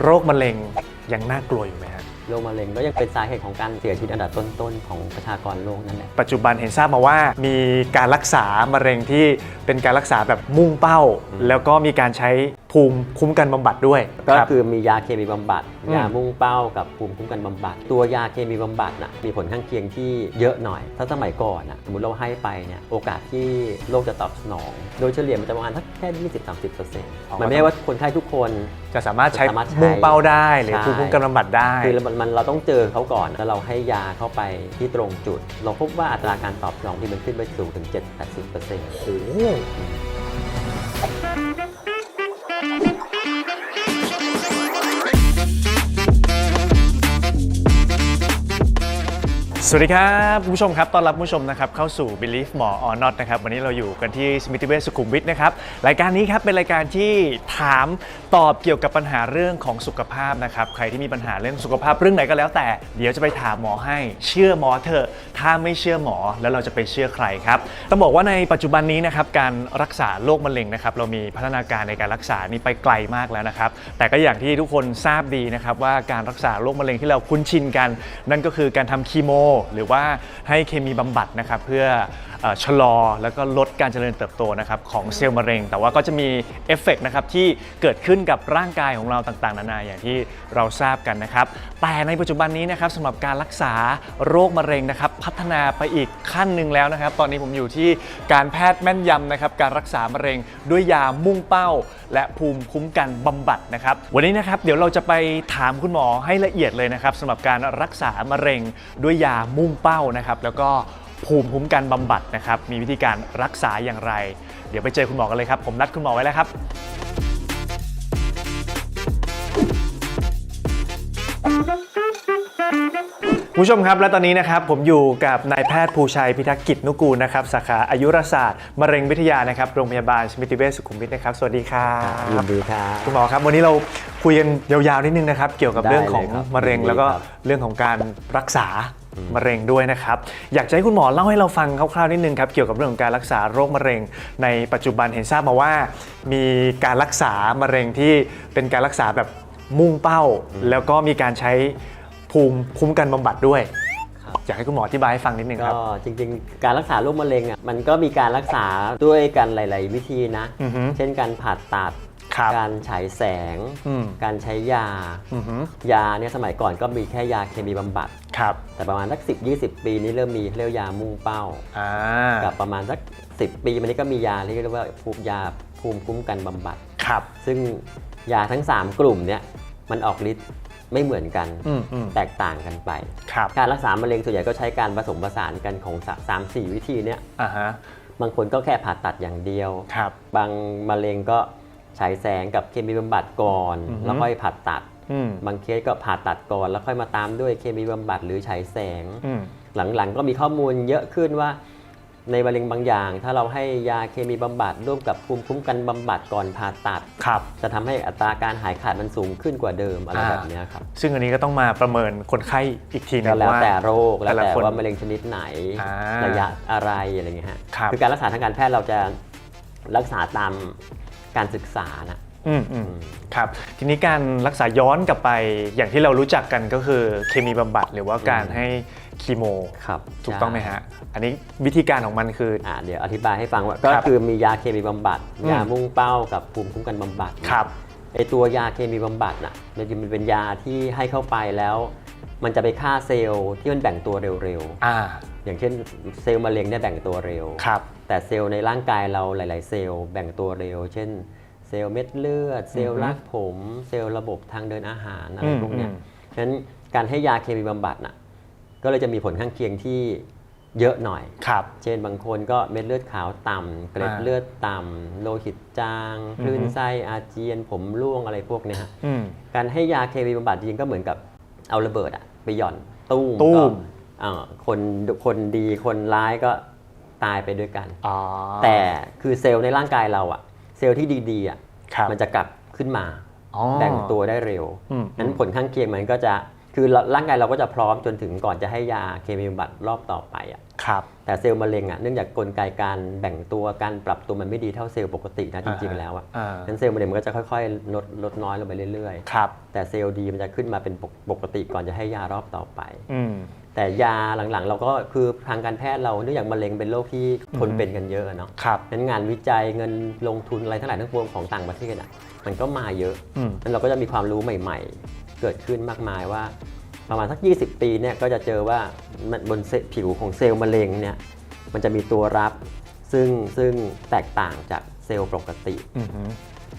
โรคมะเร็งยังน่ากลัวอยู่ไหมฮะโรคมะเร็งก็ยังเป็นสาเหตุของการเสียชีวิตอันดับต้นๆ ของประชากรโลกนั่นแหละ ปัจจุบันเห็นทราบมาว่ามีการรักษามะเร็งที่เป็นการรักษาแบบมุ่งเป้า แล้วก็มีการใช้ ภูมิคุ้มกันบำบัดด้วยก็รับคือมียาเคมีบำบัดอืมยามุ่งเป้ากับภูมิคุ้มกันบำบัด ตัวยาเคมีบำบัดน่ะมีผลข้างเคียงที่เยอะหน่อย ถ้าสมัยก่อนน่ะสมมติเราให้ไปเนี่ยโอกาสที่โรคจะตอบสนอง โดยเฉลี่ยมันจะประมาณสักแค่20-30%มันไม่ได้ว่าคนไข้ทุกคนจะสามารถใช้สามารถใช้มุ่งเป้าได้หรือใช่ภูมิคุ้มกันบำบัดได้คือมันมันเราต้องเจอเขาก่อนแล้วเราให้ยาเข้าไปที่ตรงจุด เราพบว่าอัตราการตอบสนองที่มันขึ้นไปสูงถึง 7-80%โอ้โห วัสดีครับผู้ชมครับต้อนรับผู้ชมนะครับเข้าสู่ Believe More or Not นะครับวันนี้เราอยู่กันที่สมิติเวชสุขุมวิทนะครับรายการนี้ครับเป็นรายการที่ถามตอบเกี่ยวกับปัญหาเรื่องของสุขภาพนะครับใครที่มีปัญหาเรื่องสุขภาพเรื่องไหนก็แล้วแต่ เดี๋ยวจะไปถามหมอให้ เชื่อหมอเถอะถ้าไม่เชื่อหมอแล้วเราจะไปเชื่อใครครับต้องบอกว่าในปัจจุบันนี้นะครับการรักษาโรคมะเร็งนะครับเรามีพัฒนาการในการรักษานี่ไปไกลมากแล้วนะครับแต่ก็อย่างที่ทุกคนทราบดีนะครับว่าการรักษาโรคมะเร็งที่เราคุ้นชินกัน นั่นก็คือการทำคีโมหรือว่าให้เคมีบำบัดนะครับเพื่อเอ่อชะลอแล้วก็ลดการเจริญเติบโตนะครับของเซลล์มะเร็ง แต่ว่าก็จะมีเอฟเฟกต์นะครับที่เกิดขึ้นกับร่างกายของเราต่างๆ นานาอย่างที่เราทราบกันนะครับแต่ในปัจจุบันนี้นะครับสำหรับการรักษาโรคมะเร็งนะครับพัฒนาไปอีกขั้นหนึ่งแล้วนะครับ ตอนนี้ผมอยู่ที่การแพทย์แม่นยำนะครับการรักษามะเร็งด้วยยามุ่งเป้า และภูมิคุ้มกันบำบัดนะครับวันนี้นะครับเดี๋ยวเราจะไปถามคุณหมอให้ละเอียดเลยนะครับสำหรับการรักษามะเร็งด้วยยามุ่งเป้านะครับแล้วก็ภูมิคุ้มกันบำบัดนะครับมีวิธีการรักษาอย่างไร เดี๋ยวไปเจอคุณหมอกันเลยครับ ผมนัดคุณหมอไว้แล้วครับคุณผู้ชมครับและตอนนี้นะครับผมอยู่กับนายแพทย์ภูชัยพิทักษ์กิจนุกูลนะครับสาขาอายุรศาสตร์มะเร็งวิทยานะครับโรงพยาบาลสมิติเวชสุขุมวิทนะครับสวัสดีครับยินดีครับคุณหมอครับ วันนี้เราคุยกันยาวๆนิดนึงนะครับเกี่ยวกับได้เรื่องของเลยครับมะเร็งยินดีแล้วก็ครับเรื่องของการรักษา มะเร็งด้วยนะครับ อยากจะให้คุณหมอเล่าให้เราฟังคร่าวๆนิดนึงครับ เกี่ยวกับเรื่องของการรักษาโรคมะเร็ง ในปัจจุบันเห็นทราบมาว่า มีการรักษามะเร็งที่เป็นการรักษาแบบมุ่งเป้า แล้วก็มีการใช้ภูมิคุ้มกันบำบัดด้วยครับอยากให้คุณหมออธิบายให้ฟังนิดนึงคก็รับจริงๆ การรักษาโรคมะเร็งอะมันก็มีการรักษาด้วยกันหลาย ๆ วิธีนะอือฮึเช่นการผ่าตัด ครับการฉายแสง อืม การใช้ยา อือฮึยาเนี่ยสมัยก่อนก็มีแค่ยาเคมีบำบัด ครับแต่ประมาณสัก10 20 ปีนี้เริ่มมีเรียกว่ายามุ่งเป้า อ่ากับประมาณสัก 10 ปีมันนี้ก็มียาที่เรียกว่าภูมิยาภูมิคุ้มกันบำบัด ครับ ซึ่งยาทั้ง 3 กลุ่มเนี่ยมันออกฤทธิ์ไม่เหมือนกัน อืมอืมแตกต่างกันไป ครับการรักษามะเร็งส่วนใหญ่ก็ใช้การผสมผสานกันของสามสี่วิธีเนี่ยอ่าฮะบางคนก็แค่ผ่าตัดอย่างเดียว ครับ บางมะเร็งก็ ฉายแสงกับเคมีบำบัดก่อนอือฮึแล้วค่อยผ่าตัดอืมบางเคสก็ผ่าตัดก่อน แล้วค่อยมาตามด้วยเคมีบำบัดหรือฉายแสงอืมหลังๆก็มีข้อมูลเยอะขึ้นว่าในมะเร็งบางอย่าง ถ้าเราให้ยาเคมีบำบัดร่วมกับภูมิคุ้มกันบำบัดก่อนผ่าตัดครับจะทำให้อัตราการหายขาดมันสูงขึ้นกว่าเดิมอะไรอ่าแบบเนี้ยครับซึ่งอันนี้ก็ต้องมาประเมินคนไข้อีกทีหนึก็งแล้วว่าแต่โรคแล้วแต่ละแต่คนว่ามะเร็งชนิดไหนอ่าระยะอะไรอะไรเงี้ยฮะครับอการรักษาทางการแพทย์เราจะรักษาตาม การศึกษานะอืมอืมครับทีนี้การรักษาย้อนกลับไปอย่างที่เรารู้จักกันก็คือเคมีบำบัดหรือว่าการอืมให้คีโมครับถูกต้องไหมฮะ อันนี้วิธีการของมันคือ อ่าเดี๋ยวอธิบายให้ฟังว่าก็ครับคือมียาเคมีบำบัดอืมยามุ่งเป้ากับภูมิคุ้มกันบำบัดครับไอตัวยาเคมีบำบัดน่ะมันจะเป็นยาที่ให้เข้าไปแล้ว มันจะไปฆ่าเซลล์ที่มันแบ่งตัวเร็วอ่า ๆ อย่างเช่นเซลล์มะเร็งเนี่ยแบ่งตัวเร็ว ครับ แต่เซลล์ในร่างกายเราหลาย ๆ เซลล์แบ่งตัวเร็ว เช่น เซลล์เม็ดเลือด เซลอือล์ฮึรากผม เซลล์ระบบทางเดินอาหารอะไรอืมพวกเนี้ยอืม ฉะนั้นการให้ยาเคมีบำบัดน่ะ ก็เลยจะมีผลข้างเคียงที่เยอะหน่อย ครับ เช่นบางคนก็เม็ดเลือดขาวต่ำเกล็ดอ่าเลือดต่ำโลหิตจางอือฮึคลื่นไส้อาเจียนผมร่วงอะไรพวกเนี้ยฮะ อืม การให้ยาเคมีบำบัดจริงๆก็เหมือนกับ เอาระเบิดอะไปหย่อนตู้มตู้ก็มเอ่อคนคนดีคนร้ายก็ตายไปด้วยกัน อ๋อแต่คือเซลล์ในร่างกายเราอะเซลล์ที่ดีๆอะครับมันจะกลับขึ้นมา อ๋อ แบ่งตัวได้เร็วอืมนั้นผลข้างเคียงมันก็จะ คือเราร่างกายเราก็จะพร้อมจนถึงก่อนจะให้ยาเคมีบำบัดรอบต่อไปอะครับแต่เซลล์มะเร็งอะเนื่องจากกลไกการแบ่งตัวการปรับตัวมันไม่ดีเท่าเซลล์ปกตินะจริงๆแล้วอะอ่านั้นเซลล์มะเร็งมันก็จะค่อยๆลดลดน้อยลงไปเรื่อยครับๆแต่เซลล์ดีมันจะขึ้นมาเป็นปกปกติก่อนจะให้ยารอบต่อไปอืมแต่ยาหลังๆ เราก็คือทางการแพทย์เราเนื่องจากมะเร็งเป็นโรคที่คนอืมเป็นกันเยอะเนาะครับนั้นงานวิจัยเงินลงทุนอะไรทั้งหลายทั้งปวงของต่างประเทศอะมันก็มาเยอะอืมนั้นเราก็จะมีความรู้ใหม่ๆ เกิดขึ้นมากมายว่า ประมาณสัก 20 ปีเนี่ยก็จะเจอว่ามันบนเซผิวของเซลล์มะเร็งเนี่ยมันจะมีตัวรับซึ่งซึ่งแตกต่างจากเซลล์ปกติอืมฮึ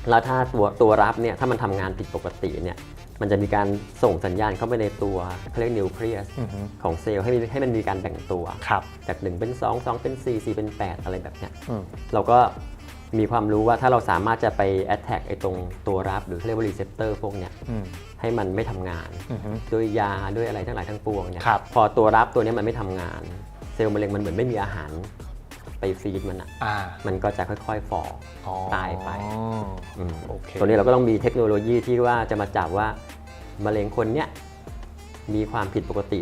แล้วถ้าตัวตัวรับเนี่ยถ้ามันทำงานผิดปกติเนี่ยมันจะมีการส่งสัญญาณเข้าไปในตัวเขาเรียกนิวเคลียสอืมฮึของเซลล์ให้มีให้มันมีการแบ่งตัวครับจาก1เป็น 2 2 เป็น 4 4 เป็น 8 อะไรแบบเนี้ยอืมเราก็มีความรู้ว่าถ้าเราสามารถจะไป attack ไอ้ตรงตัวรับหรือเรียกว่า receptor พวกเนี้ยอืม ให้มันไม่ทำงานอืมฮึด้วยยาด้วยอะไรทั้งหลายทั้งปวงเนี่ยครับพอตัวรับตัวเนี้ยมันไม่ทำงาน เซลล์มะเร็งมันเหมือนไม่มีอาหารไปฟีดมันอะอ่ามันก็จะค่อยๆฝ่ออ๋อตายไปอืมโอเคตัวนี้เราก็ต้องมีเทคโนโลยีที่ว่าจะมาจับว่ามะเร็งคนเนี้ยมีความผิดปกติ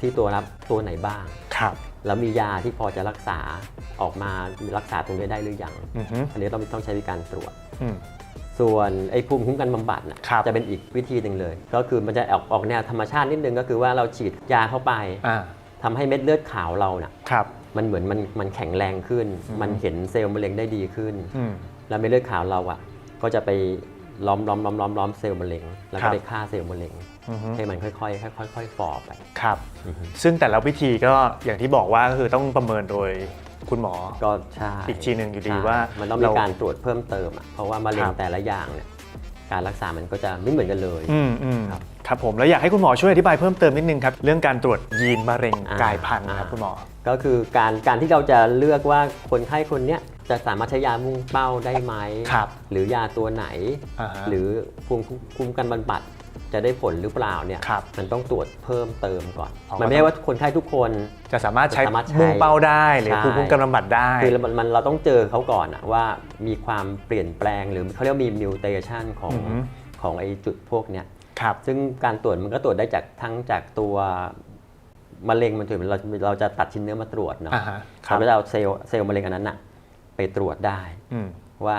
ที่ตัวรับตัวไหนบ้าง ครับ แล้วมียาที่พอจะรักษาออกมารักษาตรงนี้ได้หรือยังอืมฮึอันนี้ต้องต้องใช้วิธีการตรวจอืม ส่วนไอ้ภูมิคุ้มกันบำบัดน่ะครับจะเป็นอีกวิธีหนึ่งเลย ก็คือมันจะออกออกแนวธรรมชาตินิดนึงก็คือว่าเราฉีดยาเข้าไปอ่าทำให้เม็ดเลือดขาวเราน่ะครับมันเหมือนมันมันแข็งแรงขึ้นอืมมันเห็นเซลล์มะเร็งได้ดีขึ้นอืมแล้วเม็ดเลือดขาวเราอะ ก็จะไปล้อมล้อมล้อมล้อมล้อมเซลล์มะเร็ง แล้วครัก็บไปฆ่าเซลล์มะเร็งอืมฮึให้มันค่อยๆค่อยๆค่อยๆฝ่อไป ครับอือฮึซึ่งแต่ละวิธีก็อย่างที่บอกว่าก็คือต้องประเมินโดย คุณหมอ ก็ใช่อีกทีหนึ่งอยู่ดีใช่ว่ามันต้องมีเราการตรวจเพิ่มเติมอะเพราะว่ามะเร็คงรับแต่ละอย่างเนี่ยการรักษามันก็จะไม่เหมือนกันเลย อืมอืมครับครับผมแล้วอยากให้คุณหมอช่วยอธิบายเพิ่มเติมนิดนึงครับ เรื่องการตรวจยีนมะเร็งอ่ากลายพันธุ์ครับอ่า คุณหมอ ก็คือการการที่เราจะเลือกว่าคนไข้คนเนี้ยจะสามารถใช้ยามุ่งเป้าได้ไหมครับหรือยาตัวไหน อ่าฮะหรือภูมิคุ้มกันบำบัด จะได้ผลหรือเปล่าเนี่ยครับมันต้องตรวจเพิ่มเติมก่อน อ๋อ มันไม่ใช่ว่าคนไข้ทุกคน จะสามารถใช้จะสามารถใช้มุ่งเป้าได้หรือใช่ ภูมิคุ้มกันบำบัดได้ คือมันมันเราต้องเจอเขาก่อนอะว่ามีความเปลี่ยนแปลงหรือเขาเรียกว่ามีมิวเทชันของอือฮึของไอ้จุดพวกเนี้ย ครับ ซึ่งการตรวจมันก็ตรวจได้จากทั้งจากตัวมะเร็งมันถือเราเราจะตัดชิ้นเนื้อมาตรวจเนาะอ่าฮะครับ เราก็จะเอาเซลล์เซลล์มะเร็งอันนั้นอะไปตรวจได้ อืม ว่า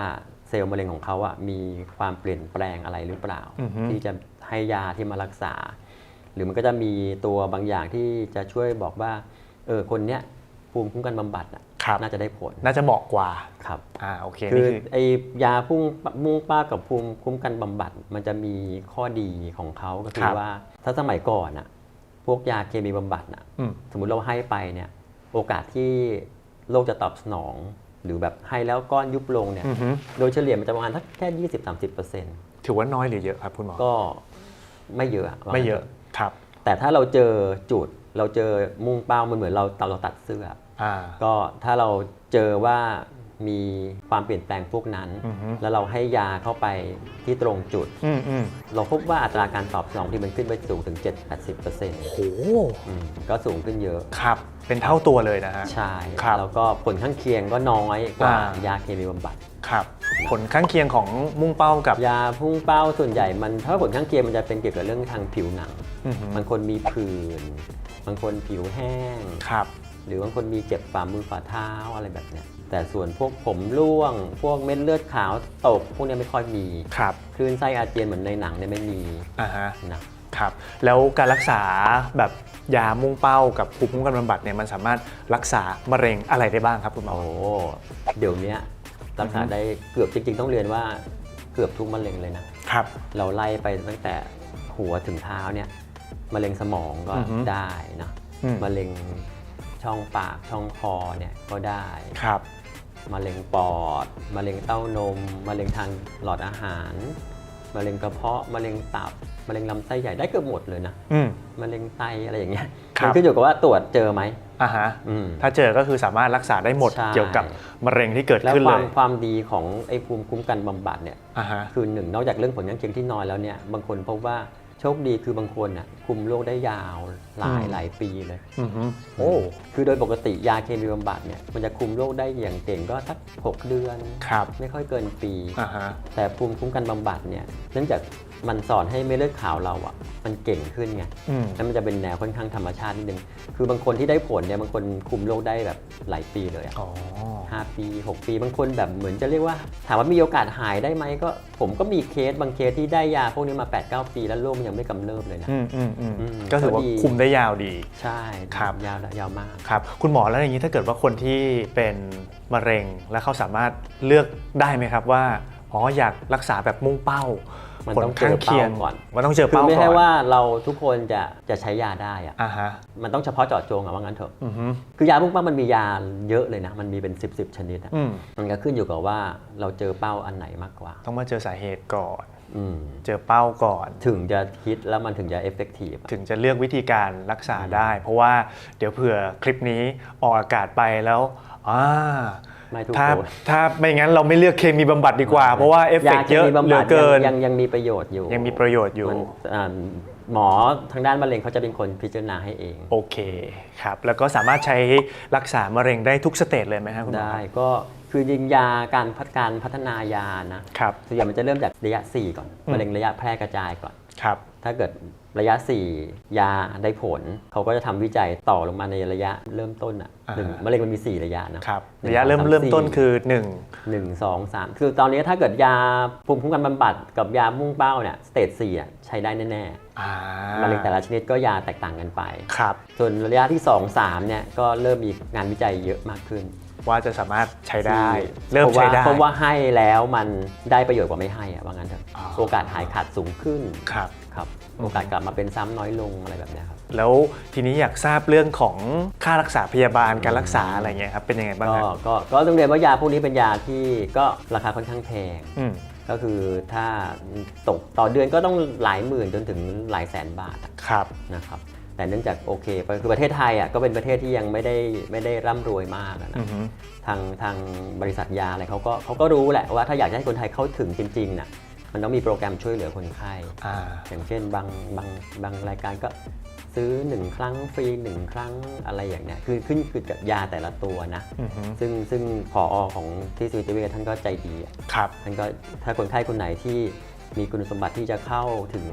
เซลล์มะเร็งของเขาอะมีความเปลี่ยนแปลงอะไรหรือเปล่า อือฮึ ที่จะ ให้ยาที่มารักษา หรือมันก็จะมีตัวบางอย่างที่จะช่วยบอกว่าเออคนเนี้ยภูมิคุ้มกันบำบัดอะครับน่าจะได้ผล น่าจะเหมาะกว่าครับอ่าโอเคคืนี่อคือไอยาพุ่งมุ่งป้ากับภูมิคุ้มกันบำบัด มันจะมีข้อดีของเขาก็คืครัอบว่าถ้าสมัยก่อนอะพวกยาเคมีบำบัดอะอืมสมมุติเราให้ไปเนี่ยโอกาสที่โรคจะตอบสนอง หรือแบบให้แล้วก้อนยุบลงเนี่ยอือฮึโดยเฉลี่ยมันจะประมาณสักแค่20-30%ถือว่าน้อยหรือเยอะครับคุณหมอก็ ไม่เยอะว่าไม่เยอะครับ แต่ถ้าเราเจอจุดเราเจอมุ่งเป้ามันเหมือนเราเราตัดเสื้ออ่าก็ถ้าเราเจอว่า มีความเปลี่ยนแปลงพวกนั้น อือฮึ แล้วเราให้ยาเข้าไปที่ตรงจุด อืมอืมเราพบว่าอัตราการตอบสนองที่มันขึ้นไปสูงถึง7-80%โหอืมก็สูงขึ้นเยอะ ครับ เป็นเท่าตัวเลยนะฮะ ใช่ ครับแล้วก็ผลข้างเคียงก็น้อยกว่าอ่า ยาเคมีบำบัด ครับ ผลข้างเคียงของมุ่งเป้ากับยาพุ่งเป้าส่วนใหญ่มันถ้าผลข้างเคียงมันจะเป็นเกี่ยวกับเรื่องทางผิวหนัง อือฮึบางคนมีผื่น บางคนผิวแห้ง ครับ หรือบางคนมีเจ็บฝ่ามือฝ่าเท้าอะไรแบบเนี้ย แต่ส่วนพวกผมร่วง พวกเม็ดเลือดขาวตก พวกเนี้ยไม่ค่อยมี ครับคลื่นไส้อาเจียนเหมือนในหนังเนี่ยไม่มีอ่าฮะนะ ครับ แล้วการรักษาแบบยามุ่งเป้ากับภูมิคุ้มกันบำบัดเนี่ยมันสามารถรักษามะเร็งอะไรได้บ้างครับคุณหมอ โอ้ เดี๋ยวเนี้ยรักษาอือฮึ ได้เกือบจริง ๆ ต้องเรียนว่าเกือบทุกมะเร็งเลยนะ ครับ เราไล่ไปตั้งแต่หัวถึงเท้าเนี่ยมะเร็งสมองก็อือฮึได้นะอืม มะเร็งช่องปากช่องคอเนี่ยก็ได้ ครับ มะเร็งปอด มะเร็งเต้านม มะเร็งทางหลอดอาหาร มะเร็งกระเพาะ มะเร็งตับ มะเร็งลำไส้ใหญ่ได้เกือบหมดเลยนะ อืม มะเร็งไตอะไรอย่างเงี้ยครับมัขึ้นอยู่กับว่าตรวจเจอไหมอ่าฮะ อืม ถ้าเจอก็คือสามารถรักษาได้หมดใช่ เกี่ยวกับมะเร็งที่เกิดแล้วขึ้นคเลวามยความดีของไอ้ภูมิคุ้มกันบำบัดเนี่ย อ่าฮะ คือหนึ่งนอกจากเรื่องผลข้างเคียงที่น้อยแล้วเนี่ยบางคนพบว่า โชคดีคือบางคนอะคุมโรคได้ยาวหลายอืมหลายปีเลยอือฮึโอ้คือโดยปกติยาเคมีบำบัดเนี่ยมันจะคุมโรคได้อย่างเก่งก็สัก 6 เดือนครับไม่ค่อยเกินปีอ่าฮะแต่ภูมิคุ้มกันบำบัดเนี่ยเนื่องจาก มันสอนให้เม็ดเลือดขาวเราอะมันเก่งขึ้นไงอืม แล้วมันจะเป็นแนวค่อนข้างธรรมชาตินิดนึง คือบางคนที่ได้ผลเนี่ยบางคนคุมโรคได้แบบหลายปีเลยอะอ๋อ ห้าปี 6 ปี บางคนแบบเหมือนจะเรียกว่า ถามว่ามีโอกาสหายได้ไหมก็ ผมก็มีเคสบางเคสที่ได้ยาพวกนี้มา 8-9 ปีแล้วโรคมันยังไม่กำเริบเลยนะ อืมอืมอืมอืมก็ถือว่าก็ดี คุมได้ยาวดี ใช่ครับ ยาวยาวมาก ครับ คุณหมอแล้วอย่างนี้ถ้าเกิดว่าคนที่เป็นมะเร็งแล้วเขาสามารถเลือกได้ไหมครับว่า อ๋ออยากรักษาแบบมุ่งเป้า มันผลต้องเจข้างอเคียงเป้าก่อนมันต้องเจอคือเป้าไม่ก่ใช่อนว่าเราทุกคนจะจะใช้ยาได้อะอ่าฮะมันต้องเฉพาะเจาะจงอะว่างั้นเถอะอือฮึคือยาพุ่งเป้ามันมียาเยอะเลยนะ มันมีเป็น 10บสชนิดอะอืมมันก็ขึ้นอยู่กับว่าเราเจอเป้าอันไหนมากกว่า ต้องมาเจอสาเหตุก่อนอืมเจอเป้าก่อน ถึงจะฮิตแล้วมันถึงจะเอฟเฟกตีฟถึงจะเลือกวิธีการรักษาได้ เพราะว่าเดี๋ยวเผื่อคลิปนี้ออกอากาศไปแล้วอ่า ไม่ทุกถ้าคนถ้าไม่งั้นเราไม่เลือกเคมีบำบัดดีกว่า เพราะว่าเอฟเฟกต์เยอะาคมีบำเหลืบัอดเกินยังยังยังมีประโยชน์อยู่ยังมีประโยชน์อยู่มันอ่าหมอทางด้านมะเร็งเขาจะเป็นคนพิจารณาให้เอง โอเคครับ แล้วก็สามารถใช้รักษามะเร็งได้ทุกสเตจเลยไหมครับคุณหมอได้ก็คือยิงยาการพัฒการพัฒนายานะครับ ส่วนใหญ่มันจะเริ่มจากระยะ 4 ก่อนอืมมะเร็งระยะแพร่กระจายก่อน ครับ ถ้าเกิดระยะ 4 ยาได้ผล เขาก็จะทำวิจัยต่อลงมาในระยะเริ่มต้นอะอ่าหนึ่งมะเร็งมันมี 4 ระยะนะครับหนึ่งระยะเริ่มสองสามเริ่มต้นสี่คือ1หนึ่งสองสามคือตอนนี้ถ้าเกิดยาภูมิคุ้มกันบำบัดกับยามุ่งเป้าเนี่ยสเตจสี่อะใช้ได้แน่อ่าๆมะเร็งแต่ละชนิดก็ยาแตกต่างกันไป ครับ ส่วนระยะที่ 2 3เนี่ยก็เริ่มมีงานวิจัยเยอะมากขึ้นว่าจะสามารถใช้ได้ที่เริ่มพาะว่าใช้ได้ เพราะว่าให้แล้วมันได้ประโยชน์กว่าไม่ให้อะว่างั้นเถอะอ๋อ โอกาสหายขาดสูงขึ้น ครับ ครับโอกาสกลับมาเป็นซ้ำน้อยลงอะไรแบบเนี้ยครับ แล้วทีนี้อยากทราบเรื่องของค่ารักษาพยาบาลการรักษาอะไรเงี้ยครับเป็นยังไงบ้างก็ครับก็ก็ต้องเรียนว่ายาพวกนี้เป็นยาที่ก็ราคาค่อนข้างแพง อืม ก็คือถ้าตกต่อเดือนก็ต้องหลายหมื่นจนถึงหลายแสนบาทอะครับ นะครับ แต่เนื่องจากโอเคคือประเทศไทยอะก็เป็นประเทศที่ยังไม่ได้ไม่ได้ร่ำรวยมากอะนะ อือฮึ ทางทางบริษัทยาอะไรเขาก็เขาก็รู้แหละว่าถ้าอยากจะให้คนไทยเข้าถึงจริงๆน่ะ มันต้องมีโปรแกรมช่วยเหลือคนไข้อ่า อย่างเช่นบางบางบางรายการก็ซื้อ 1 ครั้งฟรี 1 ครั้งอะไรอย่างเนี้ยคือขึ้นคือกับยาแต่ละตัวนะ อือฮึซึ่งซึ่งพอของที่สวิตเวชท่านก็ใจดีอะ ครับ ท่านก็ถ้าคนไข้คนไหนที่มีคุณสมบัติที่จะเข้าถึง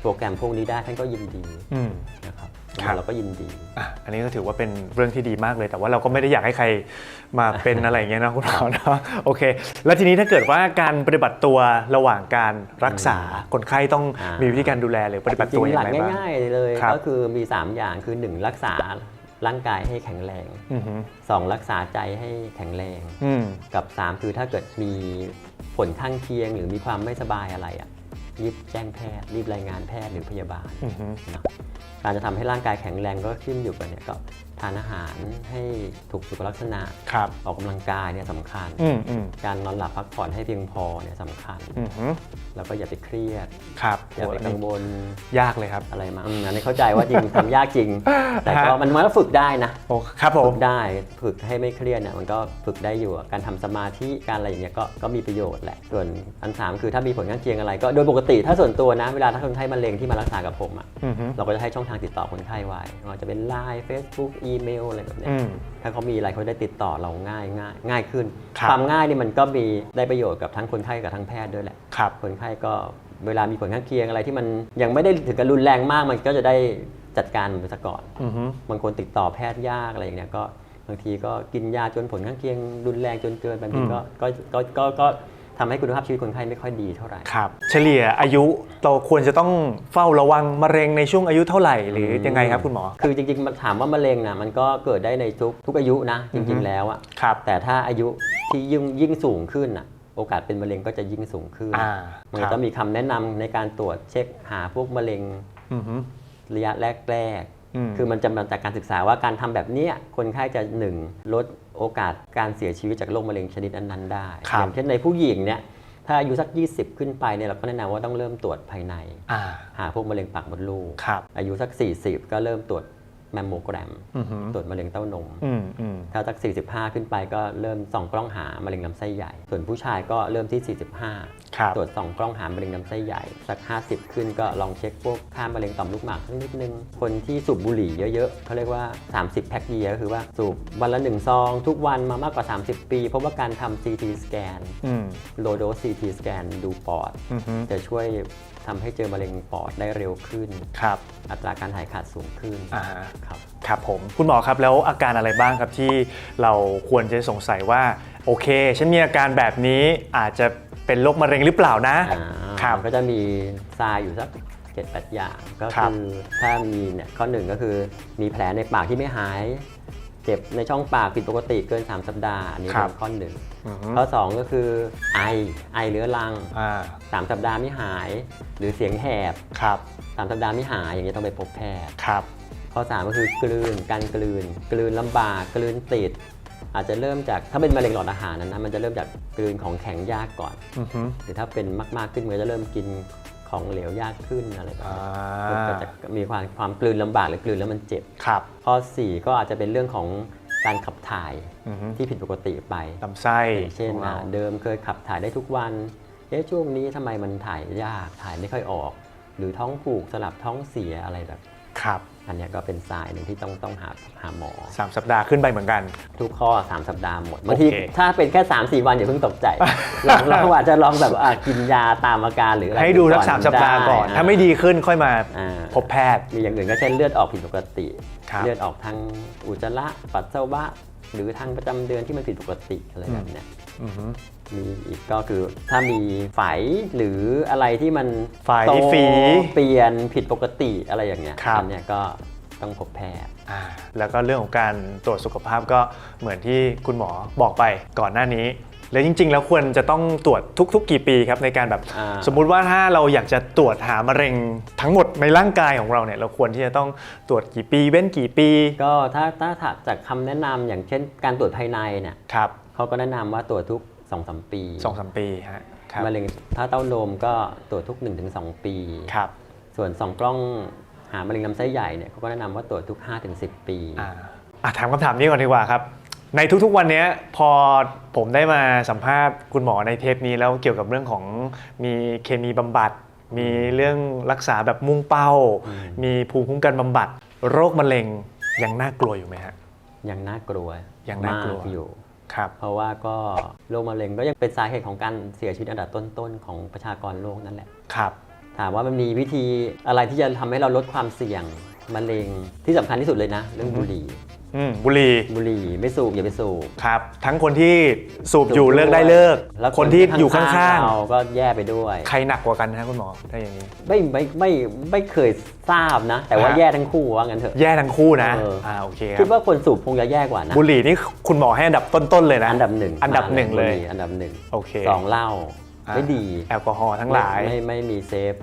โปรแกรมพวกนี้ได้ท่านก็ยินดีอืม นะครับ ครับ เราก็ยินดี อะอันนี้ก็ถือว่าเป็นเรื่องที่ดีมากเลย แต่ว่าเราก็ไม่ได้อยากให้ใครมาเป็น อะไรอย่างเงี้ยนะคุณหมอเนาะโอเค แล้วทีนี้ถ้าเกิดว่าการปฏิบัติตัวระหว่างการรักษาคนไข้ต้องอ่ามี มีวิธีการดูแลหรือปฏิบัติจริตัวงอๆหย่าลังกไรบ้าง ง่าย ๆ เลย ครับ ก็คือมี 3 อย่างคือ 1 รักษาร่างกายให้แข็งแรง อือฮึ2รักษาใจให้แข็งแรง อืมกับ 3 คือถ้าเกิดมีผลข้างเคียงหรือมีความไม่สบายอะไรอะรีบแจ้งแพทย์ รีบรายงานแพทย์หรือพยาบาล อือฮึนะ การจะทำให้ร่างกายแข็งแรงก็ขึ้นอยู่กับเนี่ยก็ ทานอาหารให้ถูกสุขลักษณะ ครับ ออกกำลังกายเนี่ยสำคัญ อืมอืมการนอนหลับพักผ่อนให้เพียงพอเนี่ยสำคัญ อือฮึแล้วก็อย่าไปเครียด ครับอย่าโหไปอันกันี้งวลยากเลยครับอะไรมาอืมอันนี้เข้าใจว่าจริง ทำยากจริง แต่ก็ฮะมันมันก็ฝึกได้นะ โอ้ครับผฝึม กได้ฝึกให้ไม่เครียดเนี่ยมันก็ฝึกได้อยู่อะการทำสมาธิการอะไรอย่างเงี้ยก็ก็มีประโยชน์แหละ ส่วนอันสามคือถ้ามีผลข้างเคียงอะไรก็โดยปกติถ้าส่วนตัวนะ เวลาถ้าคนไข้มะเร็งที่มารักษากับผมอะอือฮึ เราก็จะให้ช่องทางติดต่อคนไข้ไว้ไม่ว่าจะเป็น Line Facebook อีเมลอะไรแบบเนี้ยอืม ถ้าเขามีอะไรเขาได้ติดต่อเราง่ายง่ายง่ายขึ้น ครับ ความง่ายนี่มันก็มีได้ประโยชน์กับทั้งคนไข้กับทั้งแพทย์ด้วยแหละ ครับ คนไข้ก็เวลามีผลข้างเคียงอะไรที่มันยังไม่ได้ถึงกับรุนแรงมากมันก็จะได้จัดการมันไปซะก่อน อือฮึบางคนติดต่อแพทย์ยากอะไรอย่างเงี้ยก็บางทีก็กินยาจนผลข้างเคียงรุนแรงจนเกินบางทีก็ก็ก็ก็ก็ ทำให้คุณภาพชีวิตคนไข้ไม่ค่อยดีเท่าไหร่ครับเฉลี่ยอายุเราควรจะต้องเฝ้าระวังมะเร็งในช่วงอายุเท่าไหร่หรือยังไงครับคุณหมอ คือจริงๆมันถามว่ามะเร็งนะมันก็เกิดได้ในทุกทุกอายุนะจริงๆแล้วอะครับแต่ถ้าอายุที่ยิ่งยิ่งสูงขึ้นอะโอกาสเป็นมะเร็งก็จะยิ่งสูงขึ้นอ่ามันคก็รับจะมีคำแนะนำในการตรวจเช็คหาพวกมะเร็งอือฮึระยะแรกอืมๆ คือมันจะมาจากการศึกษาว่าการทำแบบเนี้ยคนไข้จะหนึ่งลดโอกาสการเสียชีวิตจากโรคมะเร็งชนิดนั้นๆได้ครับอย่างเช่นในผู้หญิงเนี่ยถ้าอายุสัก 20 ขึ้นไปเนี่ยเราก็แนะนำว่าต้องเริ่มตรวจภายในอ่าหาพวกมะเร็งปากมดลูกครับอายุสัก 40 ก็เริ่มตรวจ แมมโมแกรมอือหือตรวจมะเร็งเต้านมอืมอืมถ้าสัก45 ขึ้นไปก็เริ่มส่องกล้องหามะเร็งลำไส้ใหญ่ ส่วนผู้ชายก็เริ่มที่ 45ครับตรวจส่องกล้องหามะเร็งลำไส้ใหญ่สัก 50 ขึ้นก็ลองเช็คพวกค่ามะเร็งต่อมลูกหมากสักนิดนึง คนที่สูบบุหรี่เยอะๆเขาเรียกว่า 30 แพ็คเยียก็คือว่าสูบวันละ1ซองทุกวันมามากกว่า 30 ปี เพราะว่าการทำ CT สแกนอืมโลโด CT สแกนดูปอดอือหือจะช่วยทำให้เจอมะเร็งปอดได้เร็วขึ้นครับอัตราการหายขาดสูงขึ้นอ่าครับครับผมคุณหมอครับแล้วอาการอะไรบ้างครับที่เราควรจะสงสัยว่าโอเค ฉันมีอาการแบบนี้อาจจะเป็นโรคมะเร็งหรือเปล่านะ อ่าครับมันก็จะมีทรายอยู่สักเจ็ดแปดอย่าง ก็ครับ คือถ้ามีเนี่ยข้อหนึ่งก็คือมีแผลในปากที่ไม่หาย เจ็บในช่องปากผิดปกติเกิน 3 สัปดาห์ อันนี้เป็นข้อหนึ่งอือหือข้อ 2 ก็คือไอไอเรื้อรัง อ่า3 สัปดาห์ไม่หาย หรือเสียงแหบ ครับ3 สัปดาห์ไม่หายอย่างนี้ยต้องไปพบแพทย์ ครับ ข้อ 3 ก็คือกลืนการกลืน กลืนลำบาก กลืนติด อาจจะเริ่มจากถ้าเป็นมะเร็งหลอดอาหารนั้นนะมันจะเริ่มจากกลืนของแข็งยากก่อนอือหือหรือถ้าเป็นมาก ๆขึ้นมันก็จะเริ่มกินของเหลวยากขึ้นอะไรแบบอ่านี้ก็จะมีความความกลืนลำบากหรือกลืนแล้วมันเจ็บครับข้อ 4 ก็อาจจะเป็นเรื่องของการขับถ่ายอือหือที่ผิดปกติไปลำไส้เช่นของเราอ่าเดิมเคยขับถ่ายได้ทุกวันเอ๊ะช่วงนี้ทำไมมันถ่ายยากถ่ายไม่ค่อยออก หรือท้องผูกสลับท้องเสียอะไรแบบครับ อันเนี้ยก็เป็นสายหนึ่งที่ต้องต้องหาหาหมอสามสัปดาห์ขึ้นไปเหมือนกัน ทุกข้อ 3 สัปดาห์หมดบางทีโอเค ถ้าเป็นแค่ 3 4 วันอย่าเพิ่งตกใจลองลองอาจจะลองแบบอะกินยาตามอาการหรืออะไรให้ดูสักอนสามสัปดาห์ก่อนได้ถ้าไม่ดีขึ้นค่อยมาอ่า พบแพทย์ มีอย่างอื่นก็เช่นเลือดออกผิดปกติ ครับเลือดออกทางอุจจาระปัสสาวะ หรือทางประจำเดือนที่มันผิดปกติอะไรแบบเนี้ยอือหือ มีอีกก็คือถ้ามีไฝหรืออะไรที่มันไฝโตฝีเปลี่ยนผิดปกติอะไรอย่างเงี้ยครับ อัเนี้ยก็ต้องพบแพทย์ อ่าแล้วก็เรื่องของการตรวจสุขภาพก็เหมือนที่คุณหมอบอกไปก่อนหน้านี้ แล้วจริง ๆ แล้วควรจะต้องตรวจทุก ๆ กี่ปีครับในการแบบ อ่า สมมุติว่าถ้าเราอยากจะตรวจหามะเร็งทั้งหมดในร่างกายของเราเนี่ย เราควรที่จะต้องตรวจกี่ปี เว้นกี่ปีก็ถ้าถ้าถ้าจากคำแนะนำอย่างเช่นการตรวจภายในเนี่ย ครับ เขาก็แนะนำว่าตรวจทุก2อสปีสองสามปีฮะครับมะเร็งถ้าเต้านมก็ตรวจทุก 1-2 ปี ครับส่วนส่องกล้องหามะเร็งลำไส้ใหญ่เนี่ยเขาก็แนะนำว่าตรวจทุก 5-10 ปี อ่าอะถามคำถามนี้ก่อนดีกว่าครับ ในทุกๆวันเนี้ยพอผมได้มาสัมภาษณ์คุณหมอในเทปนี้แล้วเกี่ยวกับเรื่องของมีเคมีบำบัด มีเรื่องรักษาแบบมุ่งเป้า อืม มีภูมิคุ้มกันบำบัด โรคมะเร็งยังน่ากลัวอยู่ไหมฮะ ยังน่ากลัวยังน่ากลัว มอยู่ ครับ เพราะว่าก็โรคมะเร็งก็ยังเป็นสาเหตุของการเสียชีวิตอันดับต้นๆของประชากรโลกนั่นแหละ ครับ ถามว่ามันมีวิธีอะไรที่จะทำให้เราลดความเสี่ยงมะเร็งที่สำคัญที่สุดเลยนะ เรื่องบุหรี่ อืมบุหรี่ บุหรี่ไม่สูบอย่าไปสูบ ครับ ทั้งคนที่สูบอยู่เลิกได้เลิก แล้วคนที่อยู่ข้างเราก็แย่ไปด้วย ๆ ใครหนักกว่ากันฮะคุณหมอถ้าอย่างนี้ ไม่ไม่ไม่ไม่เคยทราบนะ แต่ว่าฮะ แย่ทั้งคู่ว่างั้นเถอะ แย่ทั้งคู่นะเอออ่อ่าโอเคคคิรัดบว่าคนสูบคงจะแย่กว่านะ บุหรี่นี่คุณหมอให้อันดับต้นๆเลยนะอันดับหนึ่งอันดับหนึ่งเลย บุหรี่อันดับหนึ่งโอเคสองเหล้าอ่าไม่ดีแอลกอฮอล์ทั้งหลาย ไม่ไม่ไม่มีเซฟ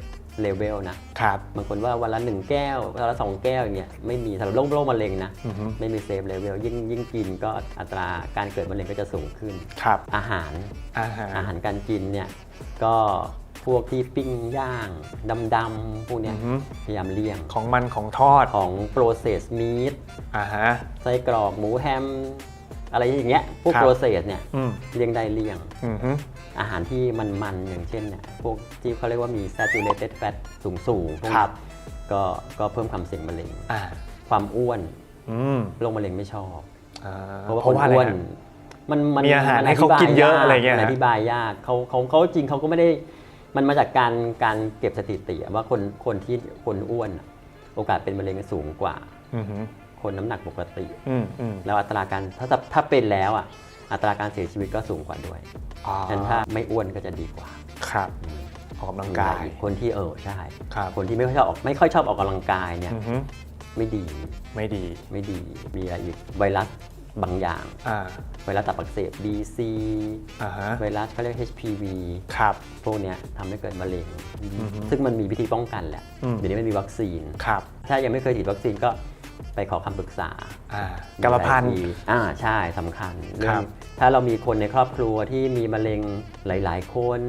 เลเวลนะครับ บางคนว่าวันละหนึ่งแก้ววันละสองแก้วอย่างเงี้ยไม่มีสำหรับโรคโรคมะเร็งนะ อือฮึ ไม่มีเซฟเลเวลยิ่งยิ่งกินก็อัตราการเกิดมะเร็งก็จะสูงขึ้น ครับอาหารอาหารอาหารการกินเนี่ยก็พวกที่ปิ้งย่างดำๆพวกเนี้ยอือฮึพยายามเลี่ยงของมันของทอดของ process meat อ่าฮะไส้กรอกหมูแฮม อะไรอย่างเงี้ยพวกครับ process เนี่ยอืมเลี่ยงได้เลี่ยง อือฮึอาหารที่มันๆอย่างเช่นเนี่ยพวกที่เขาเรียกว่ามี saturated fat สูงๆพวกครันี้บก็ก็เพิ่มความเสี่ยงมะเร็ง อ่าความอ้วนอืมโรคมะเร็งไม่ชอบ อ่าเพราะว่าเพคราะนว่าอะไรอ้วนฮะ มันมันมีอาหารมันให้เขากินเยอะอะไรเงี้ยมันฮะอธิบายยากเขาเขาเขาจริงเขาก็ไม่ได้มันมาจากการการเก็บสถิติอะว่าคนคนที่คนอ้วนอะโอกาสเป็นมะเร็งสูงกว่า อือฮึ คนน้ำหนักปกติ อืมอืมแล้วอัตราการถ้าถ้าเป็นแล้วอะอัตราการเสียชีวิตก็สูงกว่าด้วยอ๋อฉะนั้นถ้าไม่อ้วนก็จะดีกว่าครับออกกำลังกาย คนที่เออใช่ครับ คนที่ไม่ค่อยชอบออกไม่ค่อยชอบออกกำลังกายเนี่ยอือฮึไม่ดีไม่ดีไม่ดีมีอะไรอีกไวรัสบางอย่าง อ่าไวรัสตับอักเสบ BC อ่าฮะไวรัสเขาเรียก HPV ครับ พวกเนี้ยทำให้เกิดมะเร็ง อือฮึซึ่งมันมีวิธีป้องกันแหละอืม เดี๋ยวนี้มันมีวัคซีน ครับ ถ้ายังไม่เคยฉีดวัคซีนก็ ไปขอคำปรึกษาอ่ากรรมพันธุ์มีหลายทีอ่าใช่สำคัญเรื่คอรังบถ้าเรามีคนในครอบครัวที่มีมะเร็งหลาย ๆ คน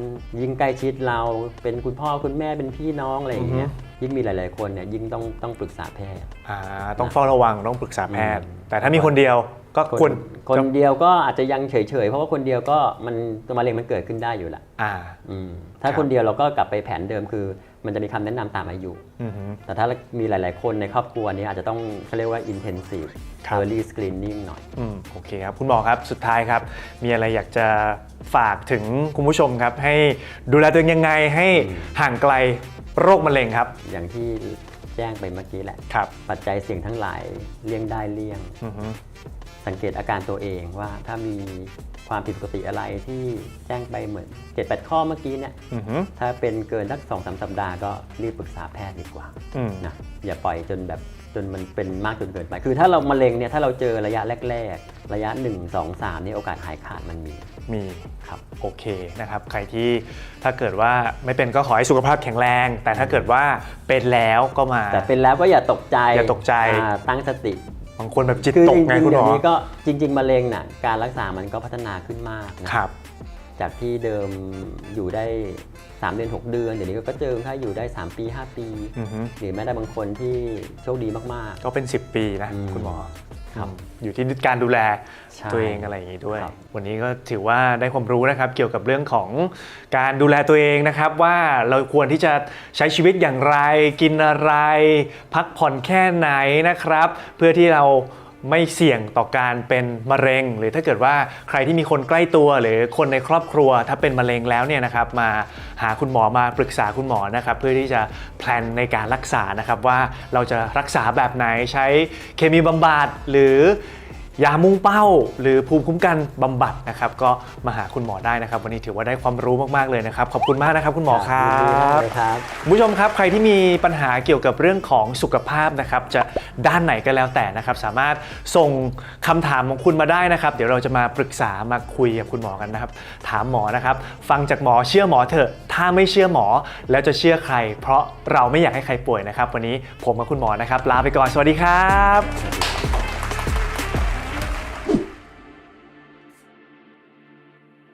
ยิ่งใกล้ชิดเราเป็นคุณพ่อคุณแม่เป็นพี่น้องอะไรอย่างเงี้ยยิ่งมีหลาย ๆ คนเนี่ยยิ่งต้องต้องปรึกษาแพทย์อ่าต้องเฝ้าระวังต้องปรึกษาแพทย์อืมแต่ถ้ามีคนเดียวก็คนควรคนเดียวก็อาจจะยังเฉย ๆ เพราะว่าคนเดียวก็มันตัวมะเร็งมันเกิดขึ้นได้อยู่ละอ่าอืมถ้าครับคนเดียวเราก็กลับไปแผนเดิมคือ มันจะมีคำแนะนำตามอายุอือหือแต่ถ้ามีหลาย ๆ คนในครอบครัวนี้อาจจะต้องเขาเรียกว่า intensive ครับ early screening หน่อยอืมโอเคครับ คุณหมอครับ สุดท้ายครับ มีอะไรอยากจะฝากถึงคุณผู้ชมครับ ให้ดูแลตัวเองยังไงให้ห่างไกลโรคมะเร็งครับ อย่างที่แจ้งไปเมื่อกี้แหละครับปัจจัยเสี่ยงทั้งหลายเลี่ยงได้เลี่ยงอือหือ สังเกตอาการตัวเองว่าถ้ามีความผิดปกติอะไรที่แจ้งไปเหมือน7จ็ดแปดข้อเมื่อกี้เนี่ยอือหือ ถ้าเป็นเกินสักสองสามสัปดาห์ก็รีบปรึกษาแพทย์ดีกว่าอืม นะอย่าปล่อยจนแบบจนมันเป็นมากจนเกินไป คือถ้าเรามะเร็งเนี่ยถ้าเราเจอระยะแรก ๆ ระยะ 1 2 3นี่โอกาสหายขาดมันมีมีครับ โอเคนะครับใครที่ถ้าเกิดว่าไม่เป็นก็ขอให้สุขภาพแข็งแรง แต่ถ้าเกิดว่าเป็นแล้วก็มา แต่เป็นแล้วก็อย่าตกใจอย่าตกใจ อ่าตั้งสติ บางคนแบบจิตคือตจกริงไงๆคุณหเดี๋มยวอนี้ก็จริง ๆมะเร็งน่ะการรักษามันก็พัฒนาขึ้นมากนะครับ จากที่เดิมอยู่ได้ 3 เดือน 6 เดือน เดี๋ยวนี้ก็เจอถ้าอยู่ได้ 3 ปี 5 ปีอือหือหรือแม้แต่บางคนที่โชคดีมากก็เป็น 10 ปีนะอืมคุณหมอ ครับอืมอยู่ที่การดูแลใช่ตัวเองอะไรอย่างนี้ด้วยครับวันนี้ก็ถือว่าได้ความรู้นะครับ เกี่ยวกับเรื่องของการดูแลตัวเองนะครับ ว่าเราควรที่จะใช้ชีวิตอย่างไร กินอะไร พักผ่อนแค่ไหนนะครับ เพื่อที่เรา ไม่เสี่ยงต่อการเป็นมะเร็ง หรือถ้าเกิดว่าใครที่มีคนใกล้ตัว หรือคนในครอบครัวถ้าเป็นมะเร็งแล้วเนี่ยนะครับมาหาคุณหมอมาปรึกษาคุณหมอนะครับเพื่อที่จะแพลนในการรักษานะครับว่าเราจะรักษาแบบไหนใช้เคมีบำบัดหรือ ยามุ่งเป้า หรือภูมิคุ้มกันบำบัดนะครับก็มาหาคุณหมอได้นะครับ วันนี้ถือว่าได้ความรู้มากๆเลยนะครับ ขอบคุณมากนะครับคุณหมอครัยินดีมากบเลยครับ คุณผู้ชมครับใครที่มีปัญหาเกี่ยวกับเรื่องของสุขภาพนะครับ จะด้านไหนก็แล้วแต่นะครับ สามารถส่งคำถามของคุณมาได้นะครับ เดี๋ยวเราจะมาปรึกษามาคุยกับคุณหมอกันนะครับ ถามหมอนะครับ ฟังจากหมอเชื่อหมอเถอะ ถ้าไม่เชื่อหมอแล้วจะเชื่อใคร เพราะเราไม่อยากให้ใครป่วยนะครับ วันนี้ผมกับคุณหมอนะครับ ลาไปก่อนสวัสดีครับ